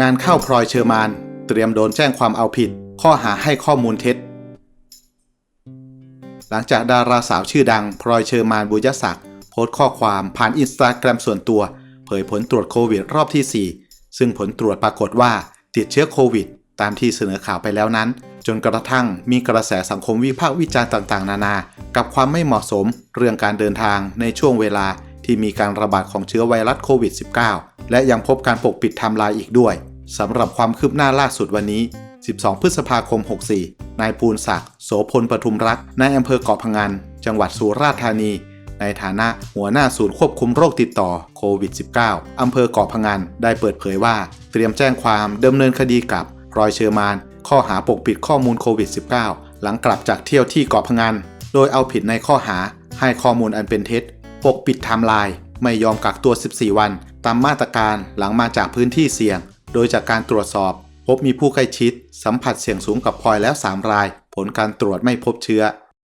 งานเข้าพลอยเชอร์มาน เตรียมโดนแจ้งความเอาผิด ข้อหาให้ข้อมูลเท็จ หลังจากดาราสาวชื่อดังพลอยเชอร์มานบุญยศักดิ์โพสต์ข้อความผ่านอินสตาแกรมส่วนตัว เผยผลตรวจโควิดรอบที่ 4 ซึ่งผลตรวจปรากฏว่าติดเชื้อโควิด ตามที่เสนอข่าวไปแล้วนั้น จนกระทั่งมีกระแสสังคมวิพากษ์วิจารณ์ต่างๆ นานา กับความไม่เหมาะสมเรื่องการเดินทางในช่วงเวลาที่มีการระบาดของเชื้อไวรัสโควิด -19 และยังพบการปกปิดไทม์ไลน์อีกด้วย สำหรับความคืบหน้าล่าสุดวันนี้ 12 พฤษภาคม 64 นายภูนศักดิ์โสพลปทุมรักนายอำเภอเกาะพะงันจังหวัดสุราษฎร์ธานี ในฐานะหัวหน้าศูนย์ควบคุมโรคติดต่อโควิด -19 อำเภอเกาะพะงันได้เปิดเผยว่า เตรียมแจ้งความดำเนินคดีกับพลอยเชอร์มาน ข้อหาปกปิดข้อมูลโควิด -19 หลังกลับจากเที่ยวที่เกาะพะงันโดยเอาผิดในข้อหาให้ข้อมูลอันเป็นเท็จ ปกปิดไทม์ไลน์ไม่ยอมกักตัว 14 วัน ตามมาตรการหลังมาจากพื้นที่เสี่ยง โดยจากการตรวจสอบ พบมีผู้ใกล้ชิด สัมผัสเสี่ยงสูงกับพลอยแล้ว 3 ราย ผลการตรวจไม่พบเชื้อ